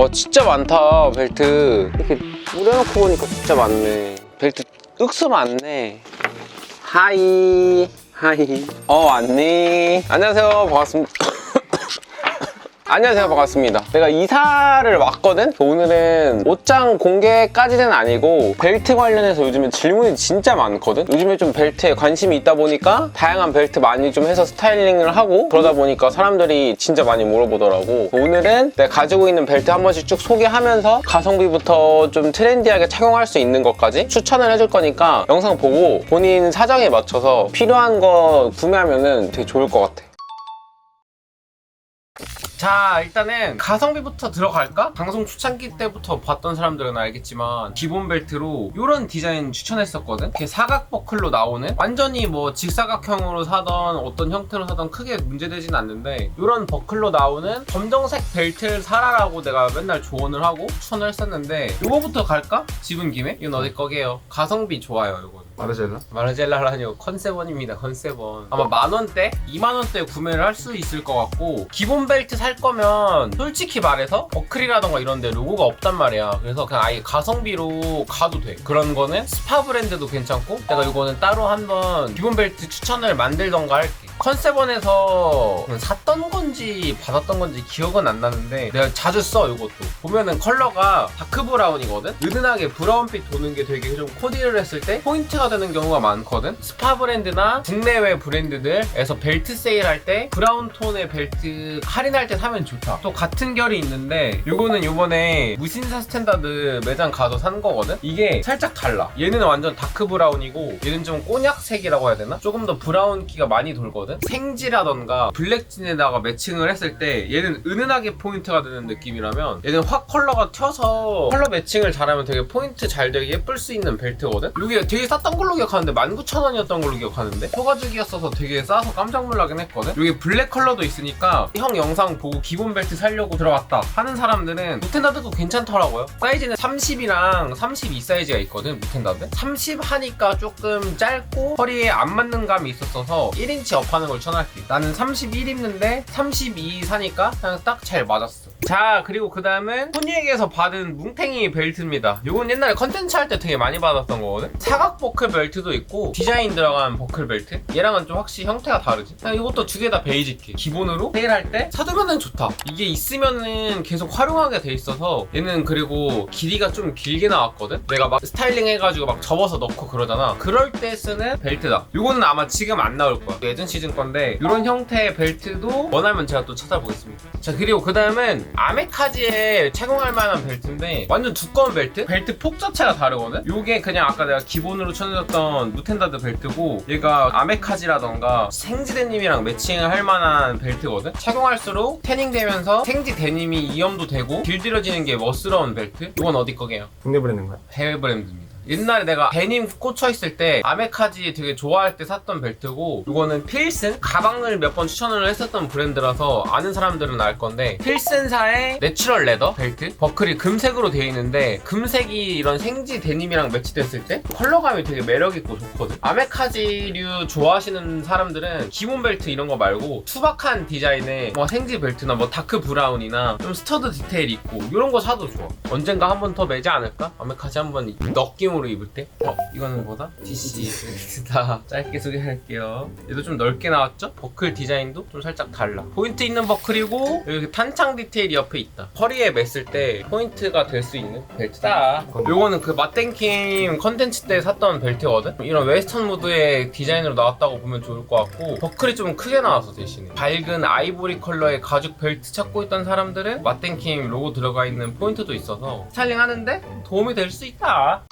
와 진짜 많다 벨트. 이렇게 뿌려놓고 보니까 진짜 많네. 벨트 윽수 많네. 하이 하이. 어 왔니? 안녕하세요. 반갑습니다 안녕하세요. 반갑습니다. 내가 이사를 왔거든? 오늘은 옷장 공개까지는 아니고 벨트 관련해서 요즘에 질문이 진짜 많거든? 요즘에 좀 벨트에 관심이 있다 보니까 다양한 벨트 많이 좀 해서 스타일링을 하고 그러다 보니까 사람들이 진짜 많이 물어보더라고. 오늘은 내가 가지고 있는 벨트 한 번씩 쭉 소개하면서 가성비부터 좀 트렌디하게 착용할 수 있는 것까지 추천을 해줄 거니까 영상 보고 본인 사정에 맞춰서 필요한 거 구매하면 되게 좋을 것 같아 자 일단은 가성비부터 들어갈까? 방송 초창기 때부터 봤던 사람들은 알겠지만 기본 벨트로 이런 디자인 추천했었거든 이렇게 사각 버클로 나오는 완전히 뭐 직사각형으로 사던 어떤 형태로 사던 크게 문제되진 않는데 이런 버클로 나오는 검정색 벨트를 사라라고 내가 맨날 조언을 하고 추천을 했었는데 이거부터 갈까? 집은 김에? 이건 어디 거게요? 가성비 좋아요 이거는 마르젤라? 마르젤라라니요 컨셉원입니다 컨셉원 아마 만원대? 2만원대 구매를 할 수 있을 것 같고 기본 벨트 살 거면 솔직히 말해서 버클이라던가 이런 데 로고가 없단 말이야 그래서 그냥 아예 가성비로 가도 돼 그런 거는 스파 브랜드도 괜찮고 내가 이거는 따로 한번 기본 벨트 추천을 만들던가 할게 컨셉원에서 샀던 건지 받았던 건지 기억은 안 나는데 내가 자주 써 이것도. 보면은 컬러가 다크 브라운이거든? 은은하게 브라운빛 도는 게 되게 좀 코디를 했을 때 포인트가 되는 경우가 많거든? 스파 브랜드나 국내외 브랜드들에서 벨트 세일할 때 브라운 톤의 벨트 할인할 때 사면 좋다. 또 같은 결이 있는데 이거는 요번에 무신사 스탠다드 매장 가서 산 거거든? 이게 살짝 달라. 얘는 완전 다크 브라운이고 얘는 좀 꼬냑색이라고 해야 되나? 조금 더 브라운기가 많이 돌거든 생지라던가 블랙진에다가 매칭을 했을 때 얘는 은은하게 포인트가 되는 느낌이라면 얘는 확 컬러가 튀어서 컬러 매칭을 잘하면 되게 포인트 잘 되게 예쁠 수 있는 벨트거든? 이게 되게 쌌던 걸로 기억하는데 19,000원이었던 걸로 기억하는데? 소가죽이었어서 되게 싸서 깜짝 놀라긴 했거든? 이게 블랙 컬러도 있으니까 형 영상 보고 기본 벨트 살려고 들어갔다 하는 사람들은 무텐다드도 괜찮더라고요. 사이즈는 30이랑 32 사이즈가 있거든 무텐다드? 30 하니까 조금 짧고 허리에 안 맞는 감이 있었어서 1인치 업하 는걸 추천할게 나는 31 입는데 32 사니까 그냥 딱 잘 맞았어 자 그리고 그 다음은 소니에게서 받은 뭉탱이 벨트입니다. 요건 옛날에 컨텐츠 할 때 되게 많이 받았던 거거든? 사각 버클 벨트도 있고 디자인 들어간 버클 벨트? 얘랑은 좀 확실히 형태가 다르지? 이것도 두 개 다 베이직해. 기본으로 세일할 때 사두면은 좋다. 이게 있으면은 계속 활용하게 돼 있어서 얘는 그리고 길이가 좀 길게 나왔거든? 내가 막 스타일링 해가지고 막 접어서 넣고 그러잖아. 그럴 때 쓰는 벨트다. 요거는 아마 지금 안 나올 거야. 예전 시즌 건데 이런 형태의 벨트도 원하면 제가 또 찾아보겠습니다. 자 그리고 그 다음은 아메카지에 착용할 만한 벨트인데 완전 두꺼운 벨트? 벨트 폭 자체가 다르거든? 요게 그냥 아까 내가 기본으로 쳐줬던 무텐다드 벨트고 얘가 아메카지라던가 생지 데님이랑 매칭을 할 만한 벨트거든? 착용할수록 태닝 되면서 생지 데님이 이염도 되고 길들여지는 게 멋스러운 벨트? 이건 어디 거게요? 국내 브랜드인가요? 해외 브랜드입니다. 옛날에 내가 데님 꽂혀 있을 때 아메카지 되게 좋아할 때 샀던 벨트고 이거는 필슨? 가방을 몇 번 추천을 했었던 브랜드라서 아는 사람들은 알 건데 필슨사의 내추럴 레더 벨트? 버클이 금색으로 되어 있는데 금색이 이런 생지 데님이랑 매치됐을 때 컬러감이 되게 매력 있고 좋거든. 아메카지류 좋아하시는 사람들은 기본 벨트 이런 거 말고 투박한 디자인의 뭐 생지 벨트나 뭐 다크 브라운이나 좀 스터드 디테일 있고 이런 거 사도 좋아. 언젠가 한 번 더 매지 않을까? 아메카지 한번 느낌으로 입을 때? 어, 이거는 뭐다? DC 다 짧게 소개할게요. 얘도 좀 넓게 나왔죠? 버클 디자인도 좀 살짝 달라. 포인트 있는 버클이고 여기 탄창 디테일이 옆에 있다. 허리에 맸을 때 포인트가 될 수 있는 벨트다. 요거는 그 맛땡킴 컨텐츠 때 샀던 벨트거든? 이런 웨스턴 무드의 디자인으로 나왔다고 보면 좋을 것 같고 버클이 좀 크게 나와서 대신에 밝은 아이보리 컬러의 가죽 벨트 찾고 있던 사람들은 맛땡킴 로고 들어가 있는 포인트도 있어서 스타일링 하는데 도움이 될 수 있다.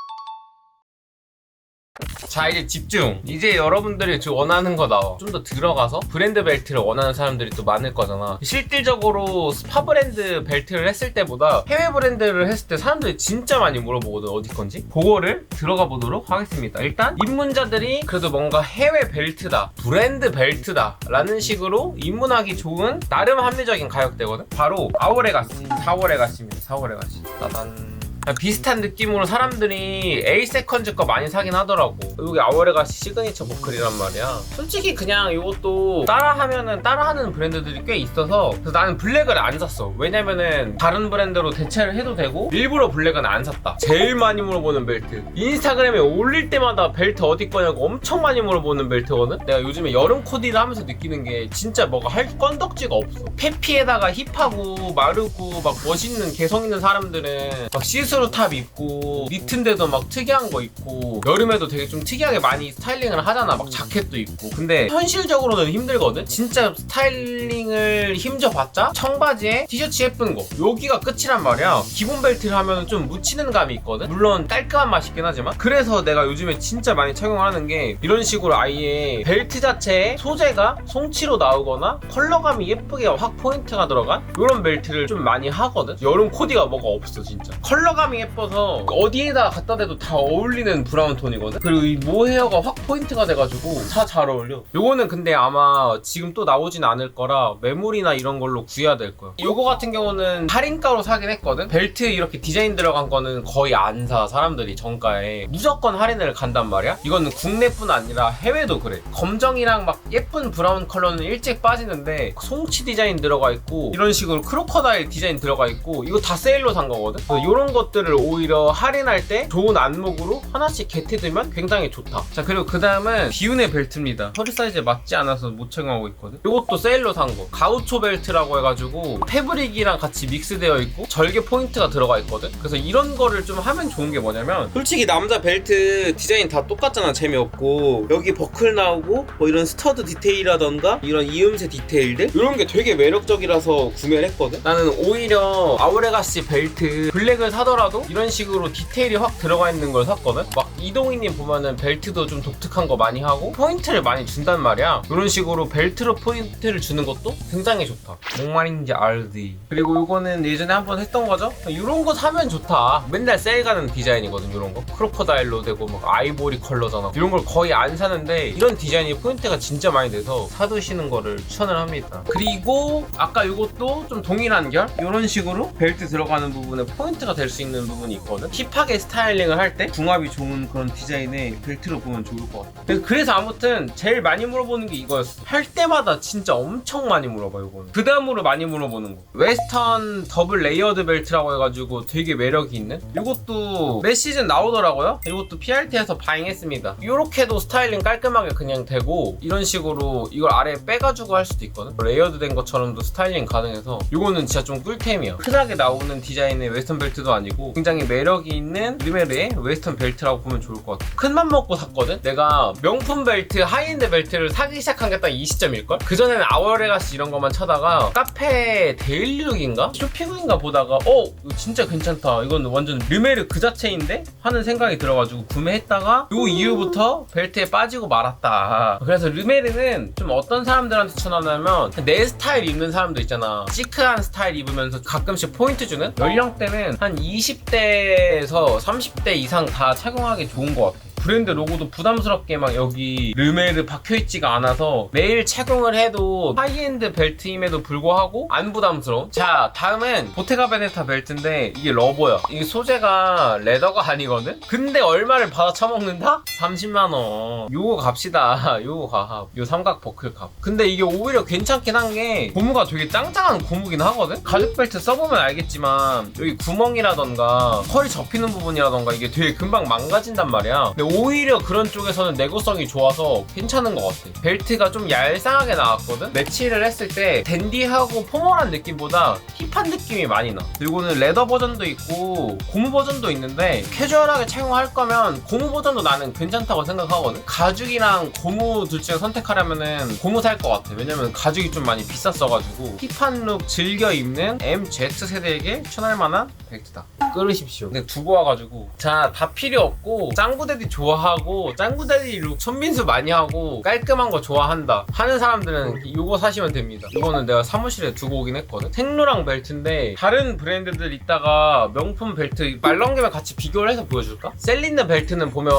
자 이제 집중. 이제 여러분들이 원하는 거 나와. 좀 더 들어가서 브랜드 벨트를 원하는 사람들이 또 많을 거잖아. 실질적으로 스파 브랜드 벨트를 했을 때보다 해외 브랜드를 했을 때 사람들이 진짜 많이 물어보거든. 어디 건지. 그거를 들어가 보도록 하겠습니다. 일단 입문자들이 그래도 뭔가 해외 벨트다 브랜드 벨트다 라는 식으로 입문하기 좋은 나름 합리적인 가격대거든. 바로 4월에 갔습니다 4월에 갔습니다. 4월에 갔습니다 따단 비슷한 느낌으로 사람들이 A 세컨즈 거 많이 사긴 하더라고. 여기 아워레가 시그니처 버클이란 말이야. 솔직히 그냥 이것도 따라하면은 따라하는 브랜드들이 꽤 있어서 그래서 나는 블랙을 안 샀어. 왜냐면은 다른 브랜드로 대체를 해도 되고 일부러 블랙은 안 샀다. 제일 많이 물어보는 벨트. 인스타그램에 올릴 때마다 벨트 어디 거냐고 엄청 많이 물어보는 벨트거든? 내가 요즘에 여름 코디를 하면서 느끼는 게 진짜 뭐가 할 건덕지가 없어. 페피에다가 힙하고 마르고 막 멋있는 개성 있는 사람들은 막 시 스루 탑 입고 니트인데도 막 특이한 거 입고 여름에도 되게 좀 특이하게 많이 스타일링을 하잖아. 막 자켓도 입고. 근데 현실적으로는 힘들거든? 진짜 스타일링을 힘줘봤자 청바지에 티셔츠 예쁜 거. 여기가 끝이란 말이야. 기본 벨트를 하면 좀 묻히는 감이 있거든? 물론 깔끔한 맛이긴 하지만. 그래서 내가 요즘에 진짜 많이 착용하는 게 이런 식으로 아예 벨트 자체에 소재가 송치로 나오거나 컬러감이 예쁘게 확 포인트가 들어간 이런 벨트를 좀 많이 하거든? 여름 코디가 뭐가 없어 진짜. 컬러 감이 예뻐서 어디에다 갖다 대도 다 어울리는 브라운 톤이거든? 그리고 이 모헤어가 확 포인트가 돼가지고 다 잘 어울려. 요거는 근데 아마 지금 또 나오진 않을 거라 매물이나 이런 걸로 구해야 될 거야. 요거 같은 경우는 할인가로 사긴 했거든? 벨트 이렇게 디자인 들어간 거는 거의 안 사 사람들이 정가에. 무조건 할인을 간단 말이야? 이거는 국내뿐 아니라 해외도 그래. 검정이랑 막 예쁜 브라운 컬러는 일찍 빠지는데 송치 디자인 들어가 있고 이런 식으로 크로커다일 디자인 들어가 있고 이거 다 세일로 산 거거든? 이런 것 들을 오히려 할인할 때 좋은 안목으로 하나씩 게트두면 굉장히 좋다. 자 그리고 그 다음은 비운의 벨트입니다. 허리 사이즈에 맞지 않아서 못 착용하고 있거든. 이것도 세일로 산 거. 가우초 벨트라고 해가지고 패브릭이랑 같이 믹스되어 있고 절개 포인트가 들어가 있거든. 그래서 이런 거를 좀 하면 좋은 게 뭐냐면 솔직히 남자 벨트 디자인 다 똑같잖아. 재미없고. 여기 버클 나오고 뭐 이런 스터드 디테일이라던가 이런 이음새 디테일들? 이런 게 되게 매력적이라서 구매를 했거든. 나는 오히려 아우레가시 벨트 블랙을 사더라도 이런 식으로 디테일이 확 들어가 있는 걸 샀거든? 막 이동희님 보면은 벨트도 좀 독특한 거 많이 하고 포인트를 많이 준단 말이야. 이런 식으로 벨트로 포인트를 주는 것도 굉장히 좋다. 뭔 말인지 알지? 그리고 이거는 예전에 한번 했던 거죠? 이런 거 사면 좋다. 맨날 세일 가는 디자인이거든 이런 거. 크로커다일로 되고 막 아이보리 컬러잖아. 이런 걸 거의 안 사는데 이런 디자인이 포인트가 진짜 많이 돼서 사두시는 거를 추천을 합니다. 그리고 아까 이것도 좀 동일한 결? 이런 식으로 벨트 들어가는 부분에 포인트가 될 수 있는 부분이 있거든? 힙하게 스타일링을 할 때 궁합이 좋은 그런 디자인의 벨트로 보면 좋을 것 같아. 근데 그래서 아무튼 제일 많이 물어보는 게 이거였어. 할 때마다 진짜 엄청 많이 물어봐 이거는. 그 다음으로 많이 물어보는 거. 웨스턴 더블 레이어드 벨트라고 해가지고 되게 매력이 있는? 이것도 매 시즌 나오더라고요? 이것도 PRT에서 바잉했습니다. 이렇게도 스타일링 깔끔하게 그냥 되고 이런 식으로 이걸 아래에 빼가지고 할 수도 있거든? 레이어드 된 것처럼도 스타일링 가능해서 이거는 진짜 좀 꿀템이야. 흔하게 나오는 디자인의 웨스턴 벨트도 아니고 굉장히 매력이 있는 리메르의 웨스턴 벨트라고 보면 좋을 것 같아. 큰맘 먹고 샀거든? 내가 명품 벨트 하이엔드 벨트를 사기 시작한 게 딱 이 시점일걸? 그전에는 아워레가시 이런 것만 쳐다가 카페 데일리룩인가? 쇼핑인가 보다가 어 이거 진짜 괜찮다. 이건 완전 르메르 그 자체인데? 하는 생각이 들어가지고 구매했다가 요 이후부터 벨트에 빠지고 말았다. 그래서 르메르는 좀 어떤 사람들한테 추천하냐면 내 스타일 입는 사람도 있잖아. 시크한 스타일 입으면서 가끔씩 포인트 주는? 연령대는 한 20 대에서 30대 이상 다 착용하기 좋은 것 같아 브랜드 로고도 부담스럽게 막 여기 르메르 박혀있지가 않아서 매일 착용을 해도 하이엔드 벨트임에도 불구하고 안 부담스러운. 자 다음은 보테가 베네타 벨트인데 이게 러버야. 이 소재가 레더가 아니거든? 근데 얼마를 받아 처먹는다? 30만원. 요거 갑시다. 요거 가요 삼각 버클 값. 근데 이게 오히려 괜찮긴 한 게 고무가 되게 짱짱한 고무긴 하거든? 가죽 벨트 써보면 알겠지만 여기 구멍이라던가 컬이 접히는 부분이라던가 이게 되게 금방 망가진단 말이야. 근데 오히려 그런 쪽에서는 내구성이 좋아서 괜찮은 것 같아. 벨트가 좀 얄쌍하게 나왔거든? 매치를 했을 때 댄디하고 포멀한 느낌보다 힙한 느낌이 많이 나. 그리고는 레더 버전도 있고 고무 버전도 있는데 캐주얼하게 착용할 거면 고무 버전도 나는 괜찮다고 생각하거든? 가죽이랑 고무 둘 중에 선택하려면은 고무 살 것 같아. 왜냐면 가죽이 좀 많이 비쌌어가지고. 힙한 룩 즐겨 입는 MZ 세대에게 추천할 만한 벨트다. 끌으십시오. 근데 두고 와가지고. 자 다 필요 없고 짱구대디 좋아하고 짱구다리 룩 손민수 많이 하고 깔끔한 거 좋아한다 하는 사람들은 이거 사시면 됩니다. 이거는 내가 사무실에 두고 오긴 했거든. 생로랑 벨트인데 다른 브랜드들 있다가 명품 벨트 말렁개면 같이 비교를 해서 보여줄까? 셀린느 벨트는 보면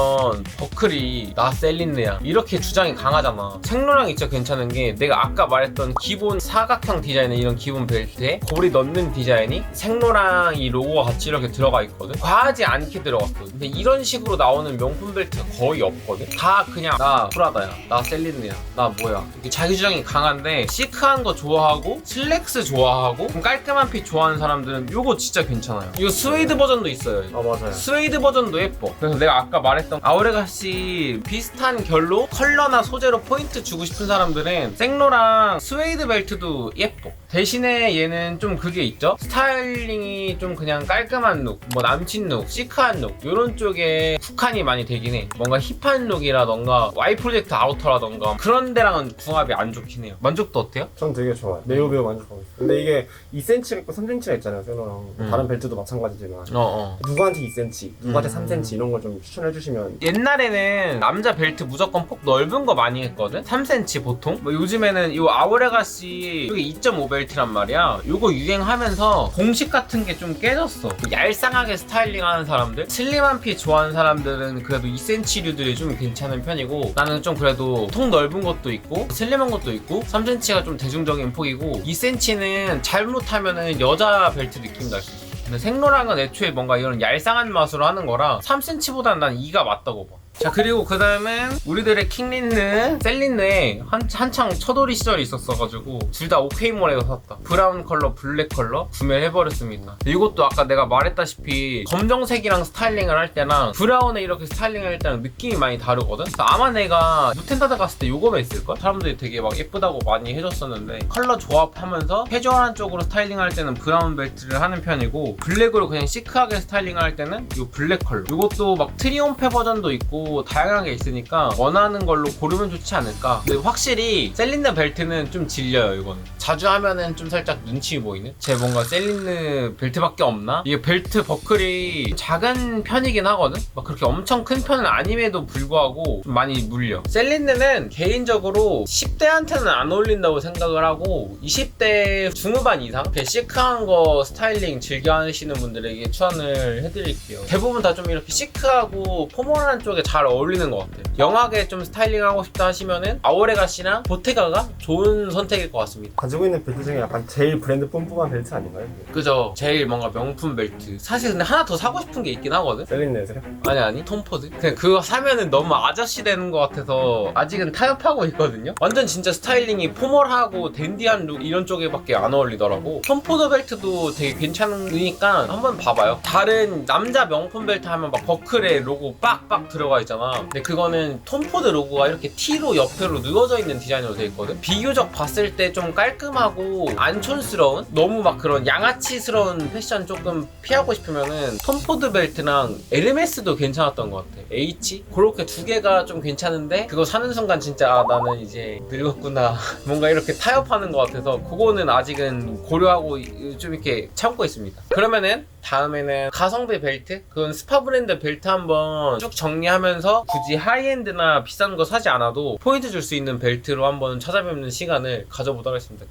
버클이 나 셀린느야. 이렇게 주장이 강하잖아. 생로랑 진짜 괜찮은 게 내가 아까 말했던 기본 사각형 디자인의 이런 기본 벨트에 고리 넣는 디자인이 생로랑 이 로고가 같이 이렇게 들어가 있거든. 과하지 않게 들어갔거든. 근데 이런 식으로 나오는 명품 벨트가 거의 없거든 다 그냥 나 프라다야 나 셀린느야 나 뭐야 이렇게 자기 주장이 강한데 시크한 거 좋아하고 슬랙스 좋아하고 좀 깔끔한 핏 좋아하는 사람들은 이거 진짜 괜찮아요 이거 스웨이드 버전도 있어요 아 맞아요. 스웨이드 버전도 예뻐. 그래서 내가 아까 말했던 아우레가시 비슷한 결로 컬러나 소재로 포인트 주고 싶은 사람들은 생로랑 스웨이드 벨트도 예뻐. 대신에 얘는 좀 그게 있죠? 스타일링이 좀 그냥 깔끔한 룩, 뭐 남친 룩, 시크한 룩 이런 쪽에 국한이 많이 되긴 해. 뭔가 힙한 룩이라던가 Y 프로젝트 아우터라던가 그런 데랑은 궁합이 안 좋긴 해요. 만족도 어때요? 전 되게 좋아요. 매우 매우 만족하고 있어요. 근데 이게 2cm가 있고 3cm가 있잖아요, 세노랑. 음. 다른 벨트도 마찬가지지만. 어 어. 누구한테 2cm, 누구한테 음. 3cm 이런 걸 좀 추천해 주시면 옛날에는 남자 벨트 무조건 폭 넓은 거 많이 했거든? 3cm 보통? 뭐 요즘에는 이 아우레가시 이게 2.5 벨트란 말이야. 요거 유행하면서 공식 같은 게 좀 깨졌어. 얄쌍하게 스타일링 하는 사람들? 슬림한 핏 좋아하는 사람들은 그래도 2cm류들이 좀 괜찮은 편이고 나는 좀 그래도 통 넓은 것도 있고 슬림한 것도 있고 3cm가 좀 대중적인 폭이고 2cm는 잘못하면은 여자 벨트 느낌 날 수 있어. 근데 생로랑은 애초에 뭔가 이런 얄쌍한 맛으로 하는 거라 3cm보다는 난 2가 맞다고 봐. 자 그리고 그 다음엔 우리들의 킹린느, 셀린느에 한, 한창 처돌이 시절이 있었어가지고 둘 다 오케이몰에서 샀다. 브라운 컬러, 블랙 컬러 구매를 해버렸습니다. 이것도 아까 내가 말했다시피 검정색이랑 스타일링을 할 때랑 브라운에 이렇게 스타일링을 할 때랑 느낌이 많이 다르거든. 아마 내가 무텐다드 갔을 때 요거만 있을걸? 사람들이 되게 막 예쁘다고 많이 해줬었는데 컬러 조합하면서 캐주얼한 쪽으로 스타일링 할 때는 브라운 벨트를 하는 편이고 블랙으로 그냥 시크하게 스타일링을 할 때는 이 블랙 컬러. 이것도 막 트리옴페 버전도 있고 다양하게 있으니까 원하는 걸로 고르면 좋지 않을까. 근데 확실히 셀린느 벨트는 좀 질려요 이거는. 자주 하면은 좀 살짝 눈치 보이는? 제 뭔가 셀린느 벨트밖에 없나? 이게 벨트 버클이 작은 편이긴 하거든? 막 그렇게 엄청 큰 편은 아님에도 불구하고 좀 많이 물려. 셀린느는 개인적으로 10대한테는 안 어울린다고 생각을 하고 20대 중후반 이상 이렇게 시크한 거 스타일링 즐겨 하시는 분들에게 추천을 해드릴게요. 대부분 다 좀 이렇게 시크하고 포멀한 쪽에 잘 어울리는 것 같아요. 영하게 좀 스타일링 하고 싶다 하시면은 아오레가시나 보테가가 좋은 선택일 것 같습니다. 가지고 있는 벨트 중에 약간 제일 브랜드 뿜뿜한 벨트 아닌가요? 그죠? 제일 뭔가 명품 벨트. 사실 근데 하나 더 사고 싶은 게 있긴 하거든? 셀린넷으로? 아니 아니 톰포드 그냥 그거 사면은 너무 아저씨 되는 것 같아서 아직은 타협하고 있거든요 완전 진짜 스타일링이 포멀하고 댄디한 룩 이런 쪽에밖에 안 어울리더라고 톰포드 벨트도 되게 괜찮으니까 한번 봐봐요 다른 남자 명품 벨트 하면 막 버클에 로고 빡빡 들어가 있잖아. 근데 그거는 톰포드 로고가 이렇게 T로 옆으로 누워져 있는 디자인으로 돼 있거든? 비교적 봤을 때 좀 깔끔하고 안 촌스러운 너무 막 그런 양아치스러운 패션 조금 피하고 싶으면은 톰포드 벨트랑 에르메스도 괜찮았던 것 같아. H? 그렇게 두 개가 좀 괜찮은데 그거 사는 순간 진짜 아 나는 이제 늙었구나. 뭔가 이렇게 타협하는 것 같아서 그거는 아직은 고려하고 이- 좀 이렇게 참고 있습니다. 그러면은 다음에는 가성비 벨트? 그건 스파 브랜드 벨트 한번 쭉 정리하면 서 굳이 하이엔드나 비싼 거 사지 않아도 포인트 줄 수 있는 벨트로 한번 찾아뵙는 시간을 가져보도록 하겠습니다.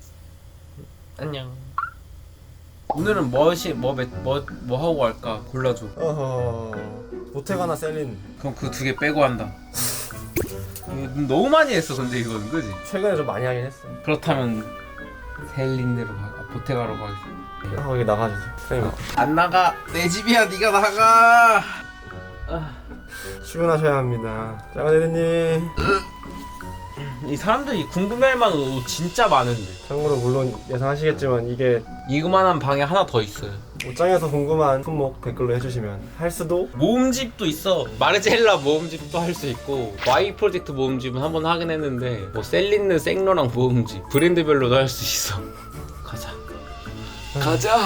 안녕. 오늘은 뭐시 뭐뭐 뭐 하고 갈까 골라줘. 어허... 보테가나 셀린 그럼 그 두 개 빼고 한다. 이거 너무 많이 했어 근데 이건 그지? 최근에 좀 많이 하긴 했어요. 그렇다면 셀린네로 가 아, 보테가로 가겠습니다. 아, 거기 나가주죠. 선생님 안 나가 내 집이야 네가 나가. 아, 출근하셔야 합니다. 짜가대리님 이 사람들이 궁금해할 만한 옷 진짜 많은데 참고로 물론 예상하시겠지만 이게 이그만한 방에 하나 더 있어요. 옷장에서 궁금한 품목 댓글로 해주시면 할 수도 모음집도 있어. 마르젤라 모음집도 할 수 있고 Y 프로젝트 모음집은 한 번 하긴 했는데 뭐 셀린느 생로랑 모음집 브랜드별로도 할 수 있어. 가자. 가자.